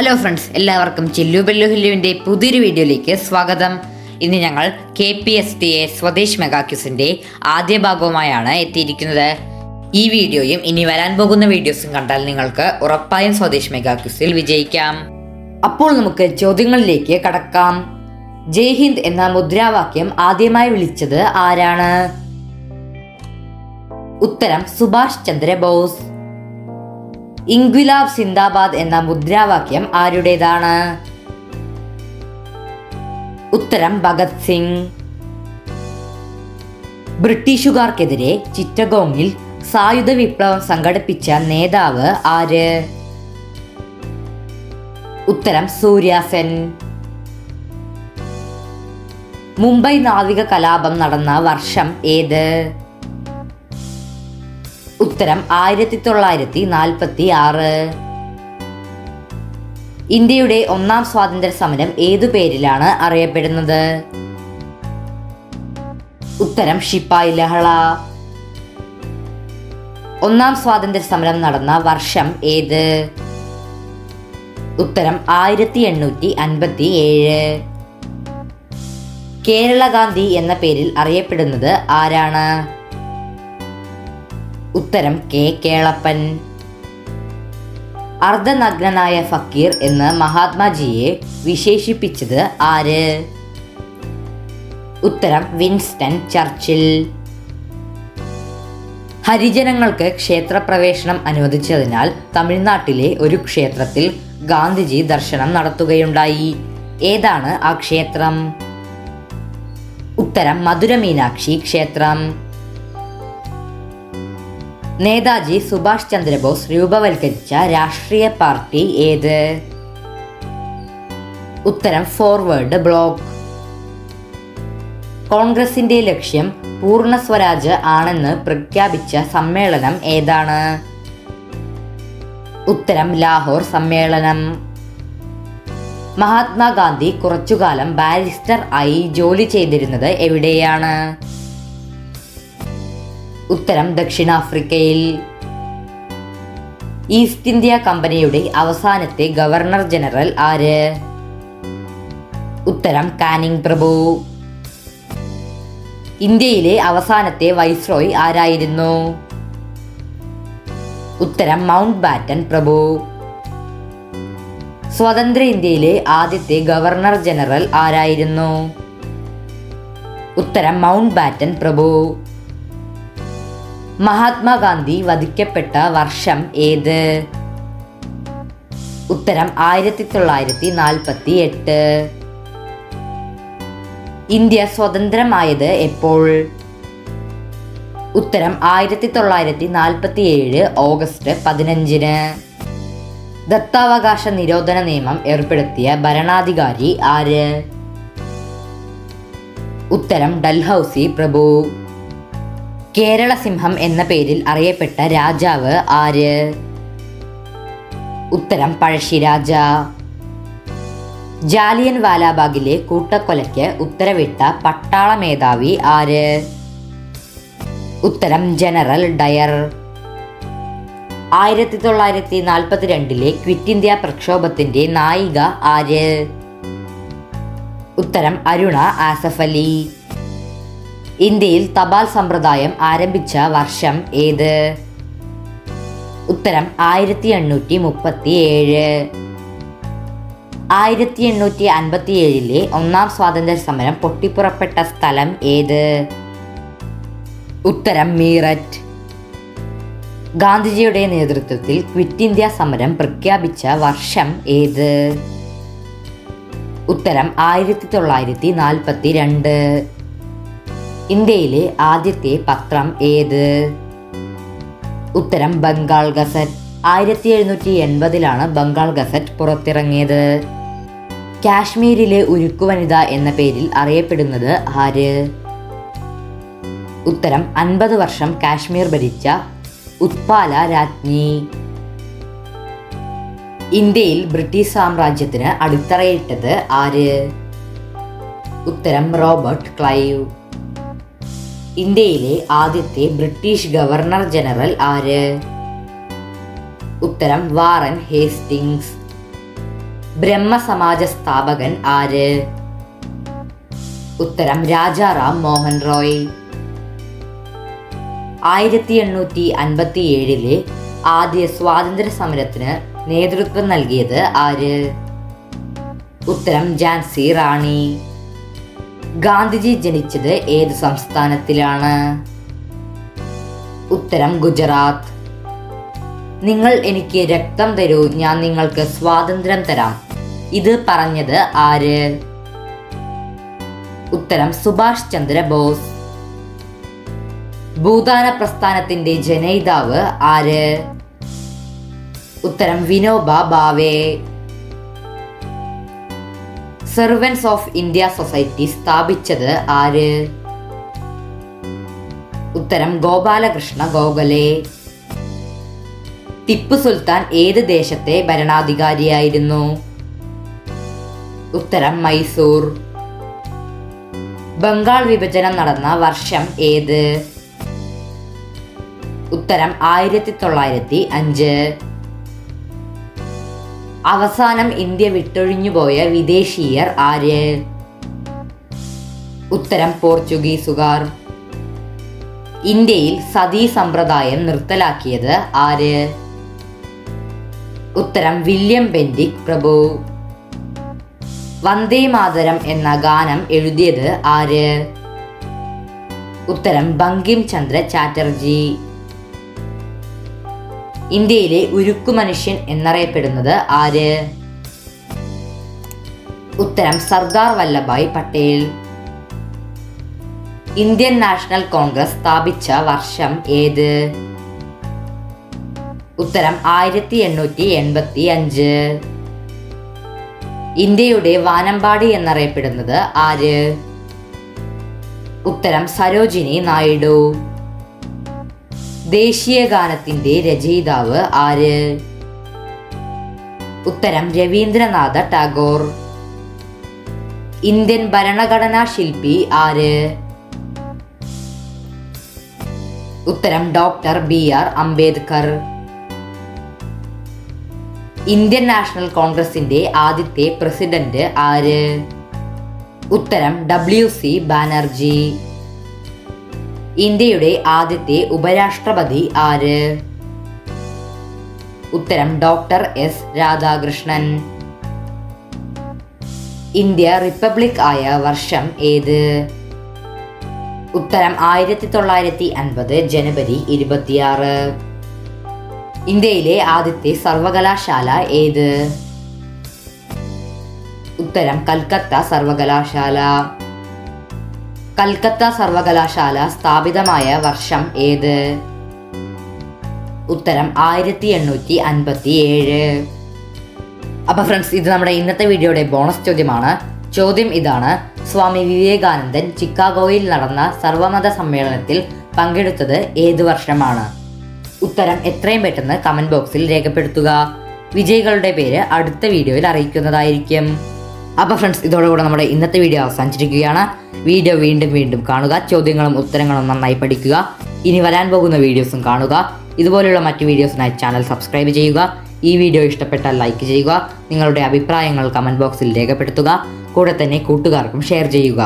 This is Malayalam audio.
ഹലോ ഫ്രണ്ട്സ് എല്ലാവർക്കും ചില്ലു ബെല്ലു ഹില്ലുവിന്റെ പുതിയൊരു വീഡിയോയിലേക്ക് സ്വാഗതം. ഇന്ന് ഞങ്ങൾ K P S T A Swadesh മെഗാക്യൂസിന്റെ ആദ്യ ഭാഗവുമായാണ് എത്തിയിരിക്കുന്നത്. ഈ വീഡിയോയും ഇനി വരാൻ പോകുന്ന വീഡിയോസും കണ്ടാൽ നിങ്ങൾക്ക് ഉറപ്പായും സ്വദേശ് മെഗാക്യൂസിൽ വിജയിക്കാം. അപ്പോൾ നമുക്ക് ചോദ്യങ്ങളിലേക്ക് കടക്കാം. ജയ് ഹിന്ദ് എന്ന മുദ്രാവാക്യം ആദ്യമായി വിളിച്ചത് ആരാണ്? ഉത്തരം സുഭാഷ് ചന്ദ്ര ബോസ്. ഇൻക്വിലാബ് സിന്ദാബാദ് എന്ന മുദ്രാവാക്യം ആരുടേതാണ്? ഉത്തരം ഭഗത് സിംഗ്. ബ്രിട്ടീഷുകാർക്കെതിരെ ചിറ്റഗോങ്ങിൽ സായുധ വിപ്ലവം സംഘടിപ്പിച്ച നേതാവ് ആര്? ഉത്തരം സൂര്യാസെൻ. മുംബൈ നാവിക കലാപം നടന്ന വർഷം ഏത്? ഉത്തരം ആയിരത്തി തൊള്ളായിരത്തി നാൽപ്പത്തി ആറ് ഇന്ത്യയുടെ ഒന്നാം സ്വാതന്ത്ര്യ സമരം ഏതു പേരിലാണ് അറിയപ്പെടുന്നത്? ഉത്തരം ഷിപ്പായി ലഹള. ഒന്നാം സ്വാതന്ത്ര്യ സമരം നടന്ന വർഷം ഏത്? ഉത്തരം ആയിരത്തി എണ്ണൂറ്റി അൻപത്തി ഏഴ് കേരള ഗാന്ധി എന്ന പേരിൽ അറിയപ്പെടുന്നത് ആരാണ്? ഉത്തരം കെ കേളപ്പൻ. അർദ്ധനഗ്നനായ ഫക്കീർ എന്ന് മഹാത്മാജിയെ വിശേഷിപ്പിച്ചത് ആര്? ഉത്തരം വിൻസ്റ്റൺ ചർച്ചിൽ. ഹരിജനങ്ങൾക്ക് ക്ഷേത്രപ്രവേശനം അനുവദിച്ചതിനാൽ തമിഴ്നാട്ടിലെ ഒരു ക്ഷേത്രത്തിൽ ഗാന്ധിജി ദർശനം നടത്തുകയുണ്ടായി. ഏതാണ് ആ ക്ഷേത്രം? ഉത്തരം മധുര മീനാക്ഷി ക്ഷേത്രം. നേതാജി സുഭാഷ് ചന്ദ്രബോസ് രൂപവൽക്കരിച്ച രാഷ്ട്രീയ പാർട്ടി ഏത്? ഉത്തരം ഫോർവേഡ് ബ്ലോക്ക്. കോൺഗ്രസിന്റെ ലക്ഷ്യം പൂർണ സ്വരാജ് ആണെന്ന് പ്രഖ്യാപിച്ച സമ്മേളനം ഏതാണ്? ഉത്തരം ലാഹോർ സമ്മേളനം. മഹാത്മാഗാന്ധി കുറച്ചുകാലം ബാരിസ്റ്റർ ആയി ജോലി ചെയ്തിരുന്നത് എവിടെയാണ്? ഉത്തരം ദക്ഷിണാഫ്രിക്കയിൽ. ഈസ്റ്റ് ഇന്ത്യ കമ്പനിയുടെ അവസാനത്തെ ഗവർണർ ജനറൽ ആര്? ഉത്തരം കാനിങ് പ്രഭു. ഇന്ത്യയിലെ അവസാനത്തെ വൈസ്രോയ് ആരായിരുന്നു? ഉത്തരം മൗണ്ട് ബാറ്റൻ പ്രഭു. സ്വതന്ത്ര ഇന്ത്യയിലെ ആദ്യത്തെ ഗവർണർ ജനറൽ ആരായിരുന്നു? ഉത്തരം മൗണ്ട് ബാറ്റൻ പ്രഭു. മഹാത്മാഗാന്ധി വധിക്കപ്പെട്ട വർഷം ഏത്? ഉത്തരം ആയിരത്തി തൊള്ളായിരത്തി നാൽപ്പത്തി എട്ട് ഇന്ത്യ സ്വതന്ത്രമായത് എപ്പോൾ? ഉത്തരം ആയിരത്തി തൊള്ളായിരത്തി നാൽപ്പത്തി ഏഴ് ഓഗസ്റ്റ് പതിനഞ്ചിന്. ദത്താവകാശ നിരോധന നിയമം ഏർപ്പെടുത്തിയ ഭരണാധികാരി ആര്? ഉത്തരം ഡൽഹൌസി പ്രഭു. കേരള സിംഹം എന്ന പേരിൽ അറിയപ്പെട്ട രാജാവ് ആര്? ഉത്തരം പഴശ്ശിരാജ ജാലിയൻ വാലാബാഗിലെ കൂട്ടക്കൊലയ്ക്ക് ഉത്തരവിട്ട പട്ടാള മേധാവി ആര്? ഉത്തരം ജനറൽ ഡയർ. ആയിരത്തി തൊള്ളായിരത്തി നാൽപ്പത്തിരണ്ടിലെ ക്വിറ്റ് ഇന്ത്യ പ്രക്ഷോഭത്തിന്റെ നായിക ആര്? ഉത്തരം അരുണ ആസഫ് അലി. ഇന്ത്യയിൽ തപാൽ സമ്പ്രദായം ആരംഭിച്ച വർഷം ഏത്? ഉത്തരം ആയിരത്തി എണ്ണൂറ്റി മുപ്പത്തി ഏഴ് ആയിരത്തി എണ്ണൂറ്റി അൻപത്തി ഏഴിലെ ഒന്നാം സ്വാതന്ത്ര്യ സമരം പൊട്ടിപ്പുറപ്പെട്ട സ്ഥലം ഏത്? ഉത്തരം മീററ്റ്. ഗാന്ധിജിയുടെ നേതൃത്വത്തിൽ ക്വിറ്റ് ഇന്ത്യ സമരം പ്രഖ്യാപിച്ച വർഷം ഏത്? ഉത്തരം ആയിരത്തി തൊള്ളായിരത്തി നാൽപ്പത്തി രണ്ട് ഇന്ത്യയിലെ ആദ്യത്തെ പത്രം ഏത്? ഉത്തരം ബംഗാൾ ഗസറ്റ്. ആയിരത്തി എഴുന്നൂറ്റി എൺപതിലാണ് ബംഗാൾ ഗസറ്റ് പുറത്തിറങ്ങിയത്. കാശ്മീരിലെ ഉരുക്കു വനിത എന്ന പേരിൽ അറിയപ്പെടുന്നത് ആര്? ഉത്തരം അൻപത് വർഷം കാശ്മീർ ഭരിച്ച ഉത്പാല രാജ്ഞി. ഇന്ത്യയിൽ ബ്രിട്ടീഷ് സാമ്രാജ്യത്തിന് അടിത്തറയിട്ടത് ആര്? ഉത്തരം റോബർട്ട് ക്ലൈവ്. ഇന്ത്യയിലെ ആദ്യത്തെ ബ്രിട്ടീഷ് ഗവർണർ ജനറൽ ആര്? ഉത്തരം വാറൻ ഹേസ്റ്റിങ്സ് ബ്രഹ്മസമാജ സ്ഥാപകൻ ആര്? ഉത്തരം രാജാറാം മോഹൻ റോയ്. ആയിരത്തി എണ്ണൂറ്റി അൻപത്തി ഏഴിലെ ആദ്യ സ്വാതന്ത്ര്യ സമരത്തിന് നേതൃത്വം നൽകിയത് ആര്? ഉത്തരം ജാൻസി റാണി. ഗാന്ധിജി ജനിച്ചത് ഏത് സംസ്ഥാനത്തിലാണ്? ഉത്തരം ഗുജറാത്ത്. നിങ്ങൾ എനിക്ക് രക്തം തരൂ ഞാൻ നിങ്ങൾക്ക് സ്വാതന്ത്ര്യം തരാം. ഇത് പറഞ്ഞത് ആര്? ഉത്തരം സുഭാഷ് ചന്ദ്ര ബോസ്. ഭൂദാന പ്രസ്ഥാനത്തിന്റെ ജനയിതാവ് ആര്? ഉത്തരം Vinoba Bhave Servants of India Society സ്ഥാപിച്ചത് ആര്? ഉത്തരം ഗോപാലകൃഷ്ണ ഗോഖലെ. ടിപ്പു സുൽത്താൻ ഏത് ദേശത്തെ ഭരണാധികാരിയായിരുന്നു? ഉത്തരം മൈസൂർ. ബംഗാൾ വിഭജനം നടന്ന വർഷം ഏത്? ഉത്തരം ആയിരത്തി തൊള്ളായിരത്തി അഞ്ച് അവസാനം ഇന്ത്യ വിട്ടൊഴിഞ്ഞു പോയ വിദേശീയർ ആര്? ഉത്തരം പോർച്ചുഗീസുകാർ. ഇന്ത്യയിൽ സതീ സമ്പ്രദായം നിർത്തലാക്കിയത് ആര്? ഉത്തരം വില്യം ബെൻഡിക് പ്രഭു. വന്ദേ മാതരം എന്ന ഗാനം എഴുതിയത് ആര്? ഉത്തരം ബങ്കിം ചന്ദ്ര ചാറ്റർജി. ഇന്ത്യയിലെ ഉരുക്കു മനുഷ്യൻ എന്നറിയപ്പെടുന്നത് ആര്? ഉത്തരം Sardar Vallabhbhai Patel. Indian National Congress സ്ഥാപിച്ച വർഷം ഏത്? ഉത്തരം ആയിരത്തി എണ്ണൂറ്റി എൺപത്തി അഞ്ച്. ഇന്ത്യയുടെ വാനമ്പാടി എന്നറിയപ്പെടുന്നത് ആര്? ഉത്തരം സരോജിനി നായിഡു. ദേശീയ ഗാനത്തിന്റെ രചയിതാവ് ആര്? ഉത്തരം രവീന്ദ്രനാഥ ടാഗോർ. ഇന്ത്യൻ ഭരണഘടനാ ശില്പി ആര്? ഉത്തരം doctor B R Ambedkar. Indian National കോൺഗ്രസിന്റെ ആദ്യത്തെ പ്രസിഡന്റ് ആര്? ഉത്തരം ഡബ്ല്യു സി ബാനർജി. ഇന്ത്യയുടെ ആദ്യത്തെ ഉപരാഷ്ട്രപതി ആര്? ഉത്തരം doctor S Radhakrishnan. India republic ആയ വർഷം ഏത്? ഉത്തരം ആയിരത്തി തൊള്ളായിരത്തി അൻപത് ജനുവരി ഇരുപത്തിയാറ്. ഇന്ത്യയിലെ ആദ്യത്തെ സർവകലാശാല ഏത്? ഉത്തരം കൽക്കത്ത സർവകലാശാല. കൽക്കത്ത സർവകലാശാല സ്ഥാപിതമായ വർഷം ഏത്? ഉത്തരം ആയിരത്തി എണ്ണൂറ്റി അൻപത്തി ഏഴ് അപ്പൊ ഫ്രണ്ട്സ് ഇത് നമ്മുടെ ഇന്നത്തെ വീഡിയോയുടെ ബോണസ് ചോദ്യമാണ്. ചോദ്യം ഇതാണ്. സ്വാമി വിവേകാനന്ദൻ ചിക്കാഗോയിൽ നടന്ന സർവമത സമ്മേളനത്തിൽ പങ്കെടുത്തത് ഏത് വർഷമാണ്? ഉത്തരം എത്രയും പെട്ടെന്ന് കമന്റ് ബോക്സിൽ രേഖപ്പെടുത്തുക. വിജയികളുടെ പേര് അടുത്ത വീഡിയോയിൽ അറിയിക്കുന്നതായിരിക്കും. അപ്പോൾ ഫ്രണ്ട്സ് ഇതോടുകൂടെ നമ്മുടെ ഇന്നത്തെ വീഡിയോ അവസാനിച്ചിരിക്കുകയാണ്. വീഡിയോ വീണ്ടും വീണ്ടും കാണുക. ചോദ്യങ്ങളും ഉത്തരങ്ങളും നന്നായി പഠിക്കുക. ഇനി വരാൻ പോകുന്ന വീഡിയോസും കാണുക. ഇതുപോലെയുള്ള മറ്റ് വീഡിയോസിനായി ചാനൽ സബ്സ്ക്രൈബ് ചെയ്യുക. ഈ വീഡിയോ ഇഷ്ടപ്പെട്ടാൽ ലൈക്ക് ചെയ്യുക. നിങ്ങളുടെ അഭിപ്രായങ്ങൾ കമന്റ് ബോക്സിൽ രേഖപ്പെടുത്തുക. കൂടെ തന്നെ കൂട്ടുകാർക്കും ഷെയർ ചെയ്യുക.